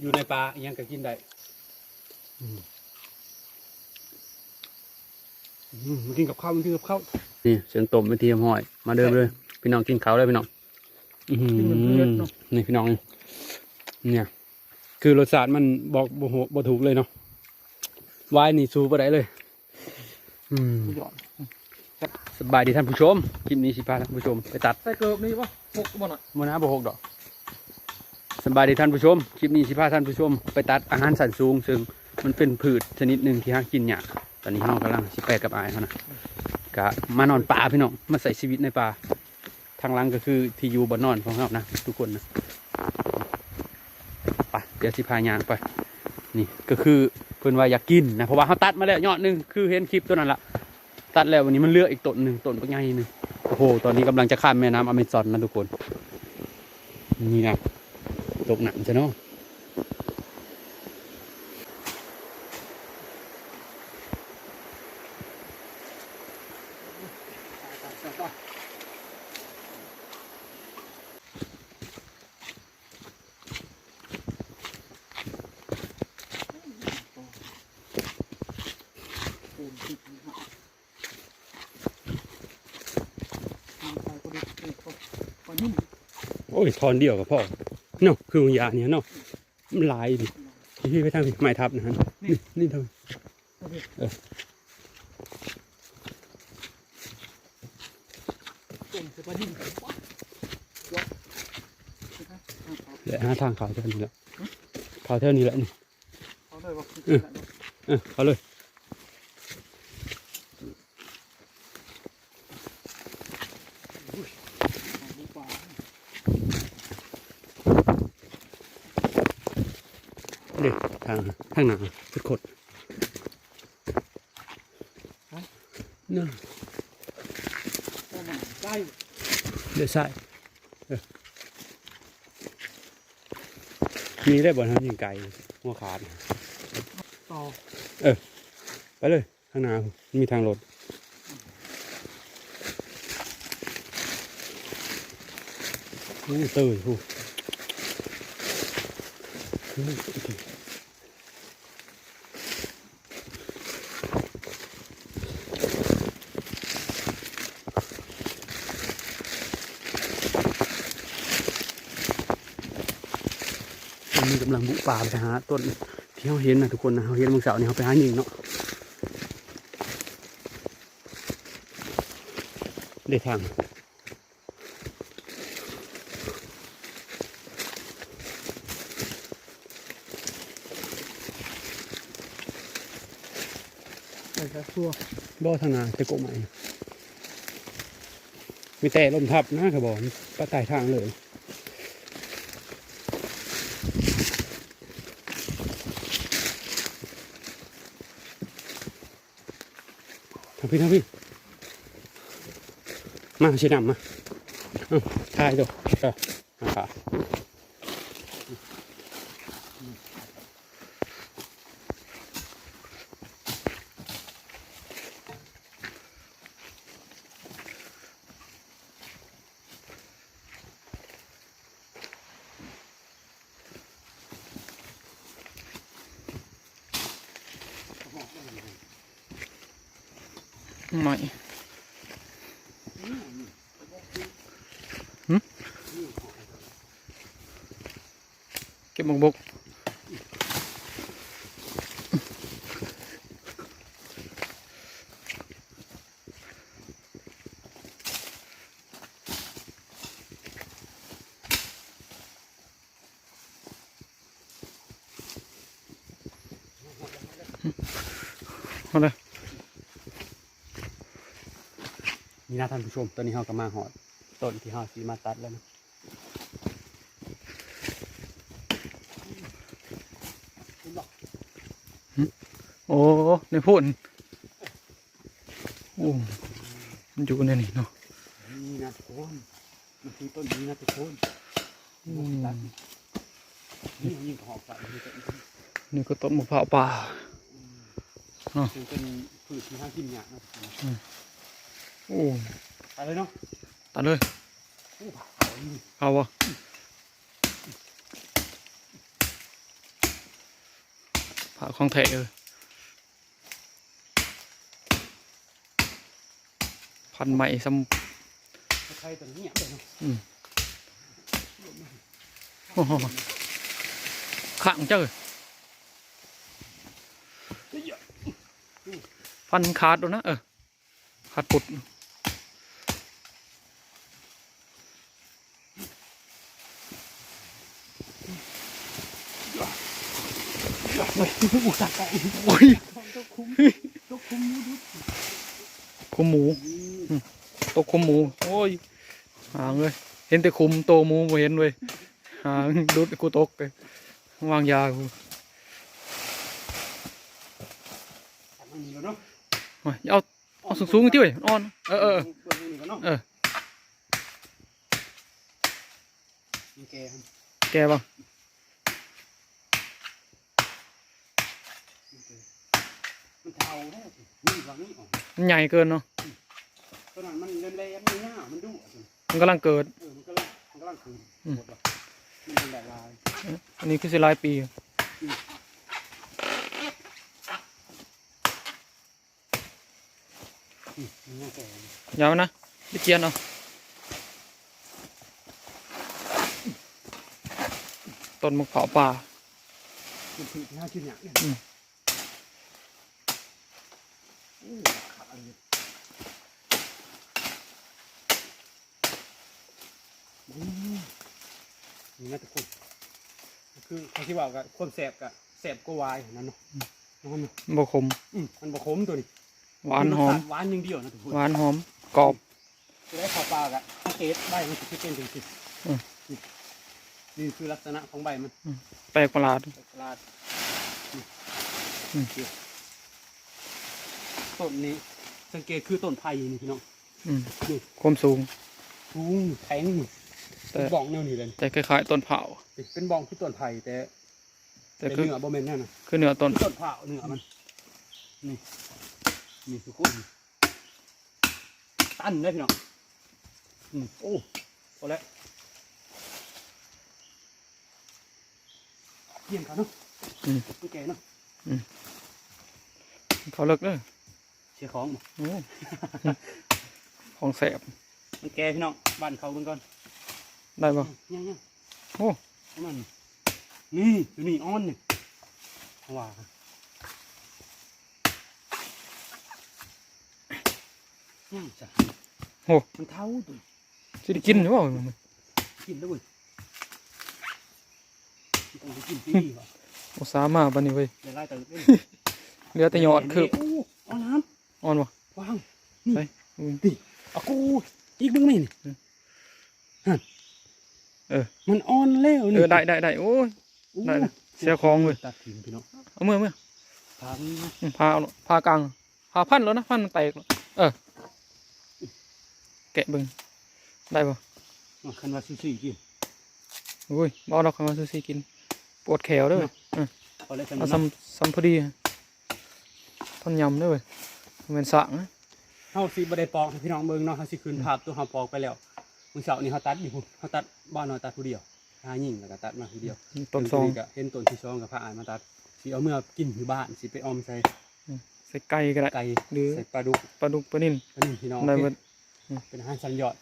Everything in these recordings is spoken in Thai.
อยู่ในป่าอิหยังก็กินได้อืมอืมมากินกับข้าวมากินกับข้าว นี่เสียงตบไปเทียมหอย มาเดิมเลย พี่น้องกินข้าวเลยพี่น้องอื้อหือกินเหมือนเพื่อนเนาะนี่พี่น้องนี่เนี่ย คือรสชาติมันบอกบ่โหบ่ถูกเลยเนาะวายนี่สู้บ่ได้เลย อืมผู้หยอดสบายดีท่านผู้ชมคลิปนี้สิพาท่านผู้ชม ไปตัดใส่เกิบนี่ปะหกบ่หน่อยมนะบ่หกดอก สบายดีท่านผู้ชม คลิปนี้สิพาท่านผู้ชม ไปตัดอาหารสันสูง ซึ่งมันเป็นพืชชนิดหนึ่งที่หากินยากตอนนี้เรากำลังสิไปกับอายเขานะกะมานอนป่าพี่น้องมาใส่ชีวิตในป่าทางหลังก็คือที่อยู่บนนอนของเรานะ ทุกคนนะไปเดี๋ยวสิพายางไป นี่ก็คือเพิ่อนว่าอยากกินนะเพราะว่าเขาตัดมาแล้วยอดหนึ่งคือเห็นคลิปตัวนั้นละตัดแล้ววันนี้มันเลือกอีกต้นหนึ่งต้นปักใหญ่หนึ่งโอ้โหตอนนี้กำลังจะข้ามแม่น้ำอเมซอนนะทุกคนนี่นะ ตกหนักใช่เนาะโอ้ยทอนเดียวกับพ่อ เนาะคือวิญญาณเนี่ยเนาะมันหลายดิพี่ไปทางพี่ไม้ทับนะฮะนี่นี่ทำเดี๋ยวหาทางเขาเท่านี้แหละเขาเท่านี้แหละนี่เอาเลยปะเออเขาเลยเด็ก ทางทางหนาพุดขดเนาใกล้เดี๋ยวใส่มีได้บ่ทางยิงไก่หัวขาดต่อเออ ไปเลย ข้างหน้ามีทางรถโอ้เตยผู้โอ้เตยอั นนี้กำลังบุป่าไปหาต้นที่เราเห็นนะทุกคนนะเราเห็นมื่อเสาร์นี้เขาไปหาหญิงเนาะได้ทางใส่กระซัวบ่อทางนาจะโกใหม่มีแต่ลมทับนะครับบอกปะตายทางเลย ทาง พี่นะพี่มาเชียนำมาถ่ายดูเออมาค่ะใหม่เก็บหมกบกเอาเลย นี่นะท่านผู้ชมตอนนี้เราก็มาหอดต้นที่เราสีมาตัดแล้วนะโอ้ในพุ่นโอ้มันอยู่ในนี่เนาะนี่นะทุกคนมันคือต้นนี้นะทุกคนอืมนี่ยิ่งหอกไปนี่ก็นี่ก็ต้นมะพร้าวป่าซึ่งเป็นพืชที่หากินยากนะ โอ้ไปเลยเนาะตัดเลยโอ้ผ่าเอาวะผ่าของแท้เออพันใหม่ซ้ใครตัวนี้เนี่ยเนาะำโอ้โหขังเจ้าเอ้ยฟันขาดแล้วนะเออขาดปุด อุตส่าห์ไป โอ้ยต้องคุ้มต้องคุ้มดูคุมหมูตกคุมหมู โอ้ยหางเลย เห็นแต่คุมโตหมูบ่เห็นเว้ยหางดุดกูตกเลยวางยากูมันมีแล้วเนาะโอ้ยเอาเอาสูงๆที่เว้ยอ่อนเออเออเออแกบ้าง มันเทาได้สินี่วางนี่ออก มัน ใหญ่เกินเนาะตอนนั้นมันเล่นแรงมันหน้ามันดุอะสิมันกำลังเกิดเออมันก็ลังมันก็ลังคืนอืมหมดว่ะมันเป็นแบบลายอันนี้คือสิหลายปีอืมมันน่าแก่เลยยาวนะไปเจียนเอาต้นมะพร้าวป่ามันคือที่ห้ากินอย่างเนี่ยอืมโอ้ขาดอั นี่น่าจะคุ้มคือเขาที่ว่ากับคนแสบกับแสบก็วายนั่นเนาะนั่นเนาะบ่ขมอืมมันบะขมตัวนี้หวานหอมหวานอย่างเดียวนะทุกคนหวานหอมกรอบจะได้ข้าวปลากะสังเกตใบมันจะเป็นถึงสิบอืมนี่คือลักษณะของใบมันแปลกประหลาดประหลาดอืม ต้นนี้ สังเกตคือต้นไผ่นี่พี่น้องอืมนี่ความสูง สูงแข็งแต่ เป็นบ้องแนวนี้เลยแต่คล้ายๆต้นเผาเป็นบ้องคือต้นไผ่แต่แต่แต่คือเนื้อบ่แม่นนั่นน่ะคือเนื้อต้นคือต้นเผาเนื้อมัน นี่ นี่ทุกคนตันเลยพี่น้องอืมโอ้พอแล้วเยี่ยมครับเนาะอืม ไม่แก่เนาะเขาเลิกเด้อ เชียร์ของบ่โอ้ ของแสบมันแก่พี่น้องบ้านเขาเบิ่งก่อนได้ปะยังยังโอ้ประมันนี่อยู่นี่อ้อนนี่ว่ากันยังจ้ะโหมันเท่าตัวสิได้กินหรือเปล่ามึงกินแล้วเว้ยมันต้องไปกินปีว่ะโอ้สามมาบันนี้เว้ยเดี๋ยวไล่เติมเอ้ยเหลือแต่ยอดคือ โอ้เอาน้ อ่อนวะำวางใส่อืมดิเอากูอีกเบึงนี่นี่อืมฮั่นเออ มันอ่อนแล้วเอนี่อได้ได้ได้โอ้ยโอ้ได้นะเสียของเว้ยตัดถิ่นพี่น้องเอามือเอามือพานี่นะอืมพาเอาพากลางพาพันแล้วนะพันมันแตกแล้วเออแกะเบิ่งได้ปะมาคันว่าซูซี่กินโอ้ยบเอกเราคำว่าซูซี่กินปวดแขวเด้อเว้ยเออเอาเลยกันเอานะซ้ำซ้ำพอดีท่อนยำเด้อเว้ย มันเป็นสังนะเฮาสิบ่ได้ปอกให้พี่น้องเบิ่งเนาะเฮาสิคืนภาพตัวเฮาปอกไปแล้วมื้อเช้านี้เฮาตัดอยู่พุ่นเฮาตัดบ้านเฮาตัดผู้เดียวหายิ่งแล้วก็ตัดมาผู้เดียวต้นซองก็เห็นต้นที่สองกับพระอายมาตัดสิเอาเมื่อกินอยู่บ้านสิไปออมใส่ใส่ไก่ก็ได้ไก่หรือใส่ปลาดุกปลาดุกปลานิ่นอันนี้พี่น้องได้หมเป็ดนอืมเป็นอาหารสันยอด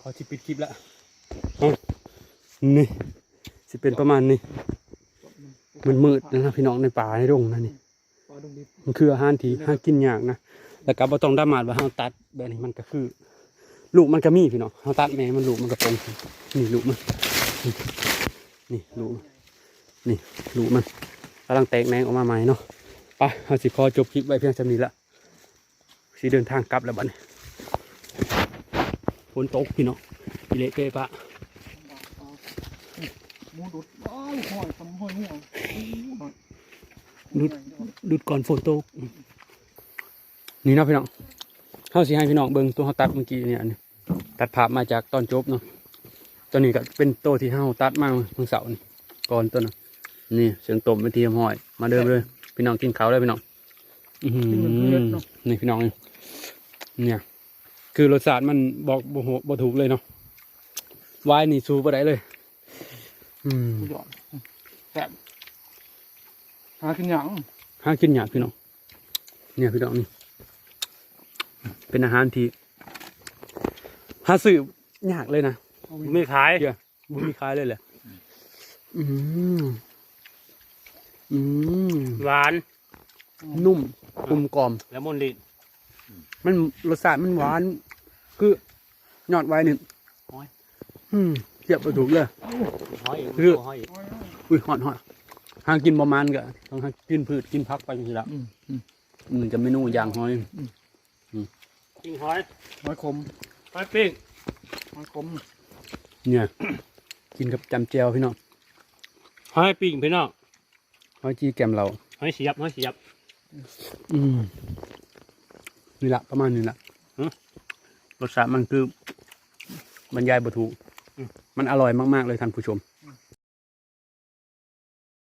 ขอชิปิดคลิปแล้วนี่สิเป็นประมาณนี้มันมืดนะครับพี่น้องในป่าในดงนั่นนี่ปลาดุกดิบ มันคืออาหารที่หากินยากนะแล้วก็บ่ต้องดามาดว่าเฮาตัดแบบนี้มันก็คือ ลูกมันก็มีพี่น้องเฮาตัดแม่มันลูกมันก็ตรงนี่ลูกมันนี่ลูกมันนี่ลูกมันกำลังแตกแหนงออกมาใหม่เนาะไปเฮาสิขอจบคลิปไว้เพียงเท่านี้ละสิเดินทางกลับแล้วบัดนี้ฝนตกพี่น้องอีเลเปะปะมูดุดอ้าวหอยทำหอยหัว ดุดดุดก่อนฝนตก นี่เนาะพี่น้องเฮาสิให้พี่น้องเบิ่งตัวเฮาตัดเมื่อกี้เนี่ยอันนี้ตัดภาพมาจากตอนจบเนาะตัวนี้ก็เป็นตัวที่เฮาตัดมาเมื่อเสาร์นี่ก่อนตัวนั้นนี่เสียงตบเป็นทีมห้อย มาเดิมเลยพี่น้องกินข้าวได้พี่น้องอือหือนี่พี่น้องนี่เนี่ย คือรสชาติมันบอกบ่โหบ่ถูกเลยเนาะวายนี่สู้บ่ได้เลย อืมหยอดแซ่บ หาขึ้นหยังหากินยากพี่น้องเนี่ยพี่น้องนี่ เป็นอาหารที่หาซื้อยากเลยนะไม่ขายเดี๋ยวบุมีขายเลยแหละอืมอืมหวาน นุ่มกลมกล่อมแล้วมนลินมันรสชาติมันหวาน คือยอดไว้นี่อืมเทียบไปถูกเลยห้อยคือห้อยอุ้ยหอดหอด หางกินประมาณก็ต้องหากินพืชกินพักไปอย่างนี้ละอืมอืมมันจะเมนูอย่างหอยปิ้งหอยหอยขมหอยปิ้งหอยขมเนี่ย กินกับจำแจวพี่น้องหอยปิ้งพี่น้องหอยจีแกมเราหอยเสียบหอยเสียบ อืมนี่ละประมาณนี้ละหือรสชาติมันคือบรรยายบถูกอืมมันอร่อยมาก ๆ เลยท่านผู้ชม